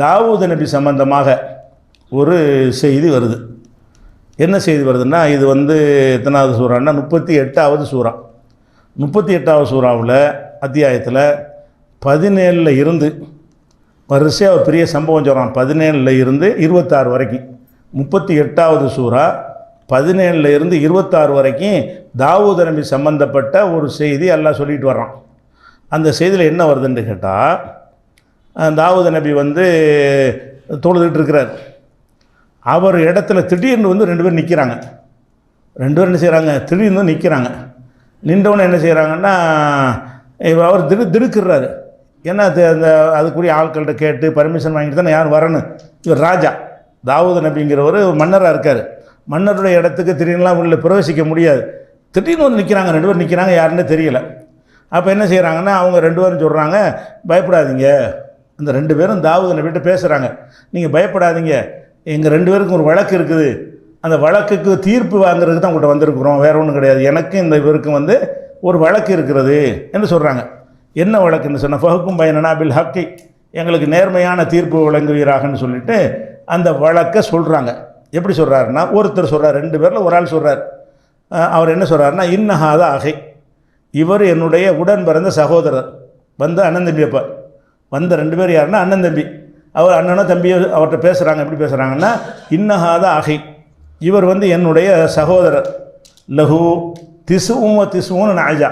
தாவூது நபி சம்பந்தமாக ஒரு செய்தி வருது. என்ன செய்தி வருதுன்னா இது வந்து எத்தனாவது சூறான்னா முப்பத்தி எட்டாவது சூறா. முப்பத்தி எட்டாவது சூறாவில் அத்தியாயத்தில் பதினேழில் இருந்து வரிசையாக ஒரு பெரிய சம்பவம் சொல்கிறான் பதினேழில் இருந்து இருபத்தாறு வரைக்கும். முப்பத்தி எட்டாவது சூறா பதினேழில் இருந்து இருபத்தாறு வரைக்கும் தாவூது நபி சம்பந்தப்பட்ட ஒரு செய்தி எல்லாம் சொல்லிட்டு வர்றான். அந்த செய்தியில் என்ன வருதுன்னு கேட்டால் தாவூது நபி வந்து தொழுதுகிட்டு இருக்கிறார் அவர் இடத்துல திடீர்னு வந்து ரெண்டு பேர் நிற்கிறாங்க ரெண்டு பேரும் என்ன செய்கிறாங்க திடீர்னு நிற்கிறாங்க நின்றவொன்னே என்ன செய்கிறாங்கன்னா அவர் திடு திடுக்குறாரு ஏன்னா அந்த அதுக்குரிய ஆட்கள்கிட்ட கேட்டு பர்மிஷன் வாங்கிட்டு தானே யார் வரணும்? இவர் ராஜா. தாவூது நபிங்கிறவர் மன்னராக இருக்கார். மன்னருடைய இடத்துக்கு திடீர்னுலாம் உள்ள பிரவேசிக்க முடியாது. திடீர்னு வந்து நிற்கிறாங்க ரெண்டு பேரும் நிற்கிறாங்க யாருன்னு தெரியல. அப்போ என்ன செய்கிறாங்கன்னா அவங்க ரெண்டு பேரும் சொல்கிறாங்க பயப்படாதீங்க. இந்த ரெண்டு பேரும் தாவூது நபிகிட்ட பேசுகிறாங்க நீங்கள் பயப்படாதீங்க. எங்கள் ரெண்டு பேருக்கும் ஒரு வழக்கு இருக்குது. அந்த வழக்குக்கு தீர்ப்பு வாங்குறதுக்கு தான் உங்கள்கிட்ட வந்திருக்கிறோம். வேறு ஒன்றும் கிடையாது. எனக்கும் இந்த இவருக்கும் வந்து ஒரு வழக்கு இருக்கிறது என்று சொல்கிறாங்க என்ன வழக்குன்னு சொன்ன ஃபஹுக்கும் பயனா பில் ஹக்கி. எங்களுக்கு நேர்மையான தீர்ப்பு வழங்குவீராகன்னு சொல்லிட்டு அந்த வழக்கை சொல்கிறாங்க எப்படி சொல்கிறாருன்னா ஒருத்தர் சொல்கிறார் ரெண்டு பேரில் ஒரு ஆள் சொல்கிறார் அவர் என்ன சொல்கிறாருன்னா இன்னஹாத அகை. இவர் என்னுடைய உடன் பிறந்த சகோதரர். வந்த அண்ணன் தம்பி வந்த ரெண்டு பேர் யாருன்னா அண்ணன் தம்பி. அவர் அண்ணனோ தம்பியோ அவர்கிட்ட பேசுகிறாங்க எப்படி பேசுகிறாங்கன்னா இன்னஹாத அகை இவர் வந்து என்னுடைய சகோதரர். லஹு திசுவும் திசுவும் நாஜா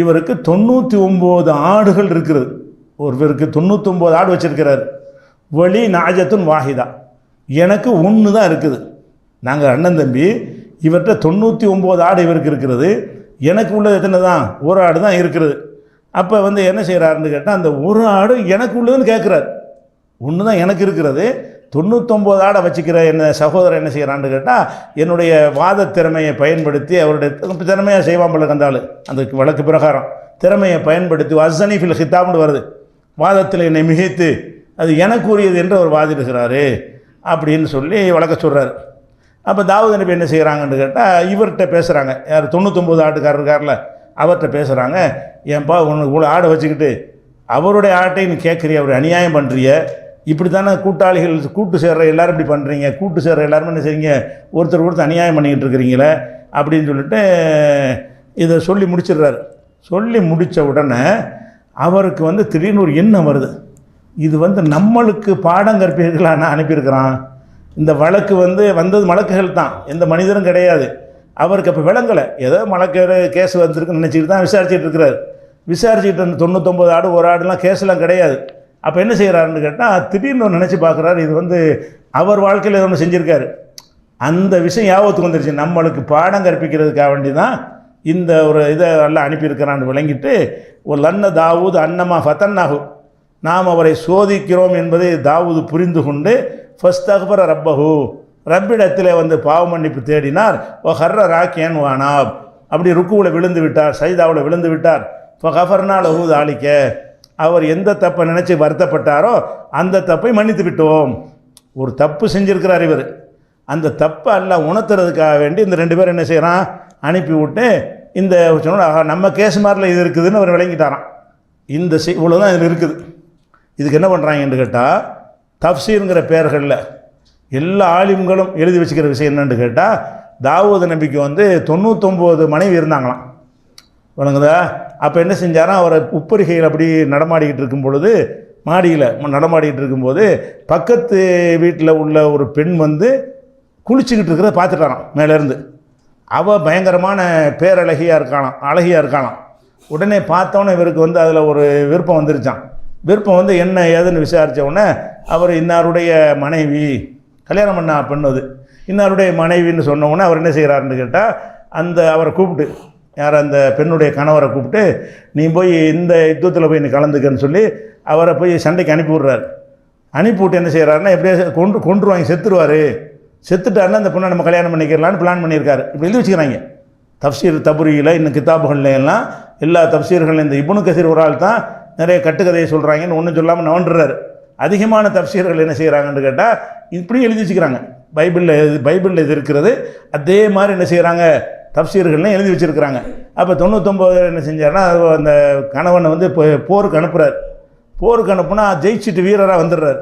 இவருக்கு தொண்ணூற்றி ஒம்பது ஆடுகள் இருக்கிறது. ஒருவருக்கு தொண்ணூத்தொம்பது ஆடு வச்சுருக்கிறார். வழி நாஜத்துன் வாஹிதா. எனக்கு ஒன்று தான் இருக்குது. நாங்கள் அண்ணன் தம்பி இவர்கிட்ட தொண்ணூற்றி ஒம்பது ஆடு இவருக்கு இருக்கிறது. எனக்கு உள்ளது எத்தனை தான்? ஒரு ஆடு தான் இருக்கிறது. அப்போ வந்து என்ன செய்கிறாருன்னு கேட்டால் அந்த ஒரு ஆடு எனக்கு உள்ளதுன்னு கேட்குறாரு ஒன்று தான் எனக்கு இருக்கிறது. தொண்ணூத்தொம்பது ஆடை வச்சுக்கிற என்ன சகோதரர் என்ன செய்கிறான்னு கேட்டால் என்னுடைய வாத திறமையை பயன்படுத்தி அவருடைய திறமையாக செய்வான் போல அந்த அந்த வழக்கு பிரகாரம். திறமையை பயன்படுத்தி அசனி ஃபில் ஹித்தாப்னு வருது. வாதத்தில் என்னை மிகைத்து அது எனக்கு உரியது என்று அவர் வாதிடுகிறாரு அப்படின்னு சொல்லி வழக்க சொல்கிறார் அப்போ தாவூத் நபி என்ன செய்கிறாங்கன்னு கேட்டால் இவர்கிட்ட பேசுகிறாங்க யார்? தொண்ணூத்தொம்பது ஆட்டுக்காரர் இருக்கார்ல. அவர்கிட்ட பேசுகிறாங்க ஏன்பா உனக்கு இவ்வளோ ஆடை வச்சுக்கிட்டு அவருடைய ஆட்டை நீ கேட்குறிய? அவர் அநியாயம் பண்ணுறிய இப்படி தானே கூட்டாளிகள் கூட்டு சேர்ற எல்லோரும் இப்படி பண்ணுறீங்க கூட்டு சேர்ற எல்லாருமே என்ன செய்றீங்க? ஒருத்தர் ஒருத்தர் அநியாயம் பண்ணிக்கிட்டு இருக்கிறீங்களே? அப்படின்னு சொல்லிட்டு இதை சொல்லி முடிச்சிடுறாரு. சொல்லி முடித்த உடனே அவருக்கு வந்து திடீர்னு ஒரு எண்ணம் வருது. இது வந்து நம்மளுக்கு பாடம் கற்பிக்கலான்னு அனுப்பியிருக்கிறான். இந்த வழக்கு வந்து வந்தது வழக்குகள் தான். எந்த மனிதரும் கிடையாது. அவருக்கு அப்போ விளங்கலை. ஏதோ மலக்கேடு கேஸ் வந்திருக்குன்னு நினச்சிட்டு தான் விசாரிச்சுட்டு இருக்கிறார். விசாரிச்சுட்டு இருந்த தொண்ணூத்தொம்பது ஆடு ஒரு ஆடுலாம் கேஸ்லாம் கிடையாது. அப்போ என்ன செய்கிறாருன்னு கேட்டால் திடீர்னு நினச்சி பார்க்குறாரு இது வந்து அவர் வாழ்க்கையில் ஏதோ ஒன்று செஞ்சுருக்காரு. அந்த விஷயம் ஞாபகத்துக்கு வந்துருச்சு. நம்மளுக்கு பாடம் கற்பிக்கிறதுக்காக வேண்டி தான் இந்த ஒரு இதை எல்லாம் அனுப்பியிருக்கிறான்னு விளங்கிட்டு ஒரு லன்ன தாவூது அன்னமா ஃபத்தன்னாகு நாம் அவரை சோதிக்கிறோம் என்பதை தாவூது புரிந்து கொண்டு ஃபஸ்ட் ஃபஸ்தக்பர ரப்பஹு. ரப்பிடத்தில் வந்து பாவ மன்னிப்பு தேடினார். ஓ ஹர்ர ராக்கியன் வானாப். அப்படி ருக்குவில் விழுந்து விட்டார் சைதாவில் விழுந்து விட்டார். இப்போ கஃபர்னா லஹூ தாளிக்க அவர் எந்த தப்பை நினச்சி வருத்தப்பட்டாரோ அந்த தப்பை மன்னித்து விட்டோம். ஒரு தப்பு செஞ்சுருக்கிறார் இவர். அந்த தப்பை எல்லாம் உணர்த்துறதுக்காக வேண்டி இந்த ரெண்டு பேரும் என்ன செய்கிறான் அனுப்பி விட்டு இந்த நம்ம கேஸ் மாதிரில இது இருக்குதுன்னு அவர் விளங்கிட்டாரான் இந்த இவ்வளோ தான் இதில் இருக்குது. இதுக்கு என்ன பண்ணுறாங்கன்னு கேட்டால் தப்சீருங்கிற பெயர்களில் எல்லா ஆலிம்களும் எழுதி வச்சுக்கிற விஷயம் என்னென்னு கேட்டால் தாவூது நபிக்கு வந்து தொண்ணூத்தொம்பது மனைவி இருந்தாங்களாம். வணங்குதா அப்போ என்ன செஞ்சாராம் அவரை உப்பரிகையில் அப்படி நடமாடிக்கிட்டு இருக்கும் பொழுது மாடியில் நடமாடிக்கிட்டு இருக்கும்போது பக்கத்து வீட்டில் உள்ள ஒரு பெண் வந்து குளிச்சுக்கிட்டு இருக்கிறத பார்த்துட்டாராம் மேலேருந்து அவள் பயங்கரமான பேரழகியாக இருக்காளாம் அழகியாக இருக்காளாம். உடனே பார்த்தோன்னே இவருக்கு வந்து அதில் ஒரு விருப்பம் வந்துருச்சான் விருப்பம் வந்து என்ன ஏதுன்னு விசாரித்த உடனே அவர் இன்னாருடைய மனைவி கல்யாணம் பண்ண பெண்ணது. இன்னாருடைய மனைவின்னு சொன்ன அவர் என்ன செய்கிறாருன்னு கேட்டால் அந்த அவரை கூப்பிட்டு யார் அந்த பெண்ணுடைய கணவரை கூப்பிட்டு நீ போய் இந்த யுத்தத்தில் போய் நீ கலந்துக்கன்னு சொல்லி அவரை போய் சண்டைக்கு அனுப்பி விட்றாரு. அனுப்பிவிட்டு என்ன செய்கிறாருன்னா எப்படியா கொண்டு கொண்டுருவாங்க செத்துருவார். செத்துட்டாருன்னா அந்த பொண்ணை நம்ம கல்யாணம் பண்ணிக்கிறலான்னு பிளான் பண்ணியிருக்காரு. இப்படி எழுதி வச்சுக்கிறாங்க. தப்சீர் தபுரியில் இன்னும் கிதாபுகள்ல எல்லாம் எல்லா தப்சீர்கள்லையும் இந்த இபுனு கசீர் ஒரு ஆள் தான் நிறைய கட்டுக்கதையை சொல்கிறாங்கன்னு ஒன்றும் சொல்லாமல் நவண்டுறாரு. அதிகமான தப்சீர்கள் என்ன செய்கிறாங்கன்னு கேட்டால் இப்படி எழுதி வச்சுக்கிறாங்க. பைபிளில் இது பைபிளில் இது இருக்கிறது. அதே மாதிரி என்ன செய்கிறாங்க தப்சீர்கள்லாம் எழுதி வச்சுருக்கிறாங்க. அப்போ தொண்ணூத்தொம்பது என்ன செஞ்சாருன்னா அந்த கணவனை வந்து இப்போ போருக்கு அனுப்புகிறார் போருக்கு அனுப்புனா ஜெயிச்சுட்டு வீரராக வந்துடுறாரு.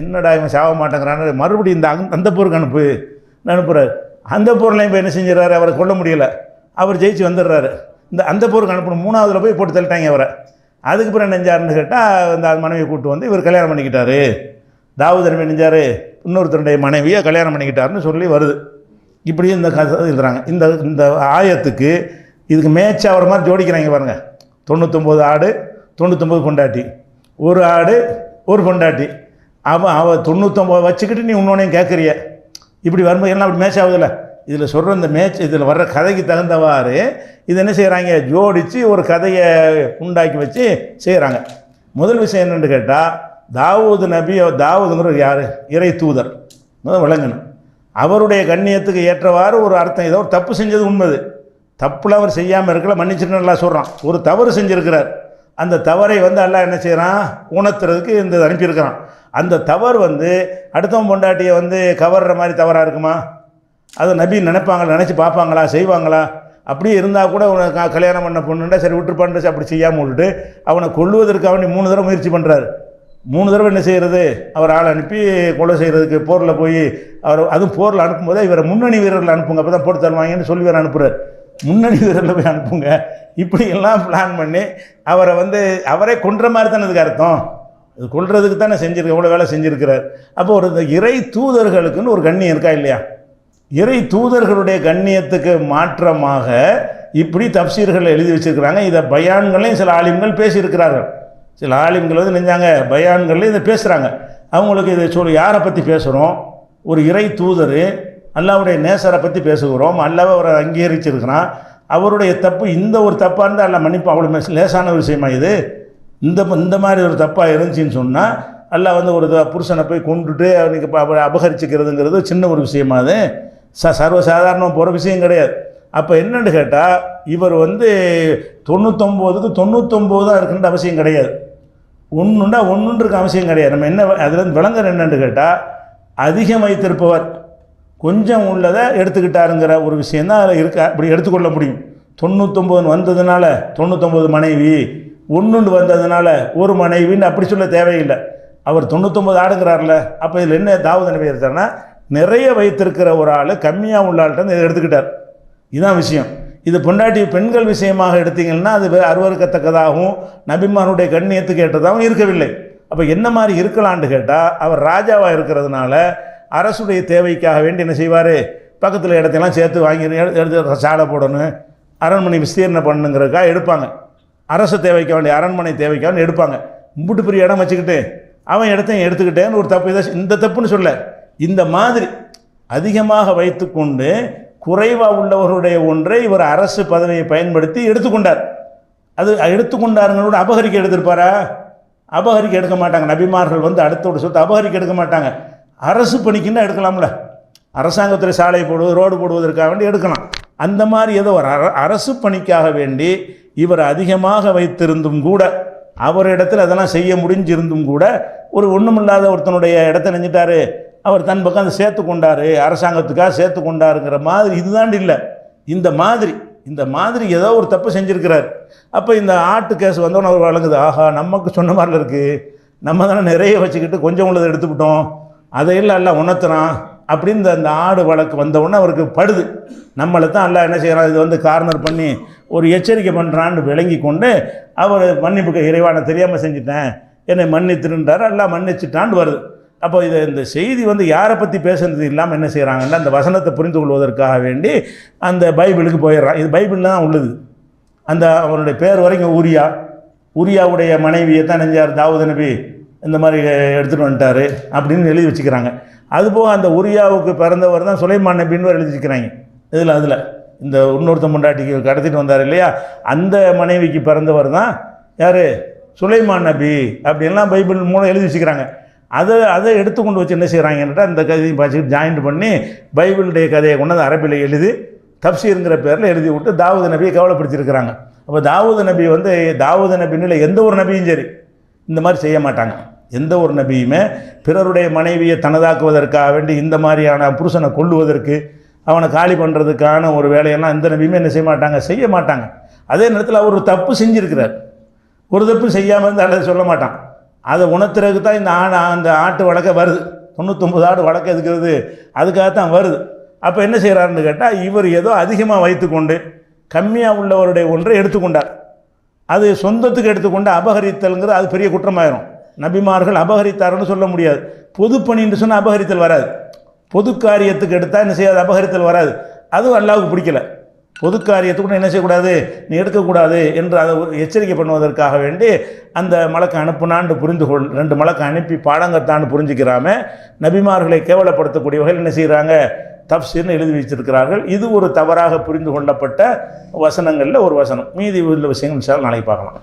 என்னடா இவன் சாக மாட்டேங்கிறான்னு மறுபடியும் இந்த அந்த போருக்கு அனுப்பு அனுப்புகிறார் அந்த போர்லையும் போய் என்ன செஞ்சிடறாரு? அவரை கொல்ல முடியல. அவர் ஜெயிச்சு வந்துடுறாரு. இந்த அந்த போருக்கு அனுப்பணும். மூணாவதுல போய் போட்டு தள்ளிட்டாங்க அவரை. அதுக்கு பிறகு நெஞ்சாருன்னு கேட்டால் அந்த மனைவியை கூட்டு வந்து இவர் கல்யாணம் பண்ணிக்கிட்டாரு. தாவூத் நபி நெஞ்சாரு இன்னொருத்தருடைய மனைவியை கல்யாணம் பண்ணிக்கிட்டாருன்னு சொல்லி வருது. இப்படி இந்த கதை எழுதுறாங்க. இந்த இந்த ஆயத்துக்கு இதுக்கு மேட்ச் ஆகிற மாதிரி ஜோடிக்கிறாங்க பாருங்கள் தொண்ணூத்தொம்பது ஆடு தொண்ணூத்தொம்பது பொண்டாட்டி. ஒரு ஆடு ஒரு பொண்டாட்டி. அவன் அவள் தொண்ணூத்தொம்பது வச்சுக்கிட்டு நீ இன்னொன்னையும் கேட்குறிய இப்படி வரும்போது எல்லாம் அப்படி மேட்ச் ஆகுதுல்ல? இதில் சொல்கிற இந்த மேட்ச் இதில் வர்ற கதைக்கு தகுந்தவாறு இது என்ன செய்கிறாங்க? ஜோடித்து ஒரு கதையை உண்டாக்கி வச்சு செய்கிறாங்க. முதல் விஷயம் என்னென்னு கேட்டால் தாவூது நபி தாவூதுங்கிற யார்? இறை தூதர். முதல் விளங்கணும். அவருடைய கண்ணியத்துக்கு ஏற்றவாறு ஒரு அர்த்தம். ஏதோ ஒரு தப்பு செஞ்சது உண்மைது. தப்புல அவர் செய்யாமல் இருக்கல மன்னிச்சுட்டு நல்லா சொல்கிறான் ஒரு தவறு செஞ்சுருக்கிறார். அந்த தவறை வந்து எல்லாம் என்ன செய்கிறான்? உணர்த்துறதுக்கு இந்த அனுப்பியிருக்கிறான். அந்த தவறு வந்து அடுத்தவன் பொண்டாட்டியை வந்து கவர்ற மாதிரி தவறாக இருக்குமா? அதை நபி நினைப்பாங்களா நினச்சி பார்ப்பாங்களா செய்வாங்களா? அப்படியே இருந்தால் கூட அவனை க- கல்யாணம் பண்ண பொண்ணுண்டா சரி விட்டுருப்பான்னு அப்படி செய்யாமல் விட்டுட்டு அவனை கொல்லுவதற்கு அவனை மூணு தடவை முயற்சி பண்ணுறாரு மூணு தடவை என்ன செய்கிறது அவர் ஆள் அனுப்பி கொலை செய்கிறதுக்கு போரில் போய் அவர் அதுவும் போரில் அனுப்பும்போதே இவரை முன்னணி வீரர்கள் அனுப்புங்க அப்போ தான் போட்டு தருவாங்கன்னு சொல்லி வேறு அனுப்புகிறார் முன்னணி வீரரில் போய் அனுப்புங்க. இப்படியெல்லாம் பிளான் பண்ணி அவரை வந்து அவரே கொன்ற மாதிரி தானே இதுக்கு அர்த்தம். இது கொள்றதுக்கு தானே செஞ்சுருக்க எவ்வளோ வேலை செஞ்சுருக்கிறார். அப்போ ஒரு இந்த இறை தூதர்களுக்குன்னு ஒரு கண்ணி இருக்கா இல்லையா? இறை தூதர்களுடைய கண்ணியத்துக்கு மாற்றமாக இப்படி தப்சீர்கள் எழுதி வச்சிருக்கிறாங்க. இதை பயான்களையும் சில ஆலிம்கள் பேசியிருக்கிறார்கள். சில ஆலிம்கள் வந்து நெஞ்சாங்க பயான்கள்லையும் இதை பேசுகிறாங்க அவங்களுக்கு இதை சொல்லி யாரை பற்றி பேசுகிறோம் ஒரு இறை தூதர் அல்லாவுடைய நேசரை பற்றி பேசுகிறோம். அல்லாவை அவரை அங்கீகரிச்சிருக்கிறான். அவருடைய தப்பு இந்த ஒரு தப்பாக இருந்தால் அல்ல மன்னிப்பு அவ்வளோ லேசான ஒரு விஷயமா இது? இந்த இந்த மாதிரி ஒரு தப்பாக இருந்துச்சின்னு சொன்னால் அல்லாஹ் வந்து ஒரு புருஷனை போய் கொண்டுட்டு அவனுக்கு அவரை அபகரிச்சுக்கிறதுங்கிறது சின்ன ஒரு விஷயமா அது? ச சர்வசாதாரணமாக போகிற விஷயம் கிடையாது. அப்போ என்னென்னு கேட்டால் இவர் வந்து தொண்ணூத்தொம்போதுக்கு தொண்ணூத்தொம்போது தான் இருக்குன்ற அவசியம் கிடையாது. ஒன்றுண்டா ஒன்றுன்றக்கு அவசியம் கிடையாது. நம்ம என்ன அதுலேருந்து விளங்குற என்னென்னு கேட்டால் அதிகம் வைத்திருப்பவர் கொஞ்சம் உள்ளதை எடுத்துக்கிட்டாருங்கிற ஒரு விஷயந்தான் அதில் இருக்க அப்படி எடுத்துக்கொள்ள முடியும். தொண்ணூத்தொம்பதுன்னு வந்ததுனால தொண்ணூத்தொம்பது மனைவி ஒன்றுண்டு வந்ததுனால ஒரு மனைவின்னு அப்படி சொல்ல தேவையில்லை. அவர் தொண்ணூத்தொம்பது ஆடுகிறார்ல அப்போ இதில் என்ன தாவத நபி நிறைய வைத்திருக்கிற ஒரு ஆள் கம்மியாக உள்ள ஆள்கிட்ட இதை எடுத்துக்கிட்டார். இதுதான் விஷயம். இது பொண்டாட்டி பெண்கள் விஷயமாக எடுத்தீங்கன்னா அது அருவறுக்கத்தக்கதாகவும் அருவருக்கத்தக்கதாகவும் நபிமானுடைய கண்ணியத்துக்கு ஏற்றதாகவும் இருக்கவில்லை. அப்போ என்ன மாதிரி இருக்கலான்னு கேட்டால் அவர் ராஜாவாக இருக்கிறதுனால அரசுடைய தேவைக்காக வேண்டி என்ன செய்வார்? பக்கத்தில் இடத்தையெல்லாம் சேர்த்து வாங்கி எடுத்து சாலை போடணும் அரண்மனை விஸ்தீர்ணம் பண்ணுங்கிறதுக்காக எடுப்பாங்க. அரசு தேவைக்க வேண்டிய அரண்மனை தேவைக்காக எடுப்பாங்க. முட்டு பெரிய இடம் வச்சுக்கிட்டு அவன் இடத்தையும் எடுத்துக்கிட்டேன்னு ஒரு தப்பு இதை இந்த தப்புன்னு சொல்ல. இந்த மாதிரி அதிகமாக வைத்துக்கொண்டு குறைவாக உள்ளவர்களுடைய ஒன்றை இவர் அரசு பதவியை பயன்படுத்தி எடுத்துக்கொண்டார். அது எடுத்துக்கொண்டாருங்களோட அபகரிக்க எடுத்திருப்பாரா? அபகரிக்க எடுக்க மாட்டாங்க. நபிமார்கள் வந்து அடுத்தோட சொத்து அபகரிக்க எடுக்க மாட்டாங்க. அரசு பணிக்குன்னா எடுக்கலாம்ல. அரசாங்கத்தில் சாலை போடுவது ரோடு போடுவதற்காக வேண்டி எடுக்கலாம். அந்த மாதிரி ஏதோ ஒரு அர- அரசு பணிக்காக வேண்டி இவர் அதிகமாக வைத்திருந்தும் கூட அவரிடத்தில் அதெல்லாம் செய்ய முடிஞ்சிருந்தும் கூட ஒரு ஒன்றுமில்லாத ஒருத்தனுடைய இடத்த நினைஞ்சிட்டாரு அவர் தன் பக்கம் அதை சேர்த்து கொண்டார் அரசாங்கத்துக்காக சேர்த்து கொண்டாருங்கிற மாதிரி இதுதாண்டி இல்லை. இந்த மாதிரி இந்த மாதிரி ஏதோ ஒரு தப்பு செஞ்சுருக்கிறார். அப்போ இந்த ஆட்டு கேஸ் வந்தோன்னு அவர் வழங்குது ஆஹா நமக்கு சொன்ன மாதிரில இருக்குது நம்ம தானே நிறைய வச்சுக்கிட்டு கொஞ்சம் உள்ளதை எடுத்துக்கிட்டோம். அதையெல்லாம் எல்லாம் உணர்த்துறான். அப்படின்னு இந்த- அந்த ஆடு வழக்கு வந்தவுடனே அவருக்கு படுது. நம்மளை தான் எல்லாம் என்ன செய்கிறான் இது வந்து கார்னர் பண்ணி ஒரு எச்சரிக்கை பண்ணுறான்னு விளங்கி கொண்டு அவர் மன்னிப்புக்கு இறைவான தெரியாமல் செஞ்சிட்டேன். என்னை மன்னித்திருந்தார் எல்லாம் மன்னிச்சிட்டான்னு வருது. அப்போ இது இந்த செய்தி வந்து யாரை பற்றி பேசுனது இல்லாமல் என்ன செய்கிறாங்கன்னா அந்த வசனத்தை புரிந்து கொள்வதற்காக வேண்டி அந்த பைபிளுக்கு போயிடுறான் இது பைபிள் தான் உள்ளது. அந்த அவனுடைய பேர் வரைக்கும் ஊரியா ஊரியாவுடைய மனைவியை தான் நெஞ்சார் தாவூது நபி இந்த மாதிரி எடுத்துகிட்டு வந்துட்டாரு அப்படின்னு எழுதி வச்சுக்கிறாங்க. அதுபோக அந்த உரியாவுக்கு பிறந்தவர் தான் சுலைமான் நபின்னு எழுதி வச்சுக்கிறாங்க. இதில் அதில். இந்த இன்னொருத்த முண்டாட்டிக்கு கடத்திட்டு வந்தார் இல்லையா? அந்த மனைவிக்கு பிறந்தவர் தான் யார்? சுலைமான் நபி அப்படின்லாம் பைபிள் மூலம் எழுதி வச்சுக்கிறாங்க. அதை அதை எடுத்துக்கொண்டு வச்சு என்ன செய்கிறாங்கன்னுட்டு இந்த கதையும் பார்த்துக்கிட்டு ஜாயின்ட் பண்ணி பைபிளுடைய கதையை கொண்டு அந்த அரபியில் எழுதி தப்சீருங்கிற பேரில் எழுதி விட்டு தாவூது நபியை கவலைப்படுத்தியிருக்கிறாங்க. அப்போ தாவூது நபி வந்து தாவூது நபின்னு இல்லை எந்த ஒரு நபியும் சரி இந்த மாதிரி செய்ய மாட்டாங்க. எந்த ஒரு நபியுமே பிறருடைய மனைவியை தனதாக்குவதற்காக வேண்டி இந்த மாதிரியான புருஷனை கொள்ளுவதற்கு அவனை காலி பண்ணுறதுக்கான ஒரு வேலையெல்லாம் எந்த நபியுமே என்ன செய்ய மாட்டாங்க செய்ய மாட்டாங்க. அதே நேரத்தில் அவர் ஒரு தப்பு செஞ்சுருக்கிறார். ஒரு தப்பு செய்யாமல் இருந்து அல்லது சொல்ல மாட்டான். அதை உணர்த்துறதுக்கு தான் இந்த ஆடு அந்த ஆட்டு வழக்கை வருது. தொண்ணூத்தொம்பது ஆடு வழக்கை இருக்கிறது அதுக்காக தான் வருது. அப்போ என்ன செய்கிறாருன்னு கேட்டால் இவர் ஏதோ அதிகமாக வைத்துக்கொண்டு கம்மியாக உள்ளவருடைய ஒன்றை எடுத்துக்கொண்டார். அது சொந்தத்துக்கு எடுத்துக்கொண்டு அபகரித்தல்ங்கிறது அது பெரிய குற்றமாயிரும். நபிமார்கள் அபகரித்தாருன்னு சொல்ல முடியாது. பொதுப்பணின்னு சொன்னால் அபகரித்தல் வராது. பொது காரியத்துக்கு எடுத்தால் என்ன செய்யாது? அபகரித்தல் வராது. அதுவும் அல்லாவுக்கு பிடிக்கல. பொது காரியத்துக்கு என்ன செய்யக்கூடாது? நீ எடுக்கக்கூடாது என்று அதை ஒரு எச்சரிக்கை பண்ணுவதற்காக வேண்டி அந்த மலக்கை அனுப்புனான்னு புரிந்து கொள் ரெண்டு மலக்கை அனுப்பி பாடங்கத்தான்னு புரிஞ்சுக்கிறாம நபிமார்களை கேவலப்படுத்தக்கூடிய வகையில் என்ன செய்கிறாங்க தப்சீர்னு எழுதி வச்சிருக்கிறார்கள். இது ஒரு தவறாக புரிந்து கொள்ளப்பட்ட வசனங்களில் ஒரு வசனம். மீதி உள்ள விஷயங்கள் நாளைக்கு பார்க்கலாம்.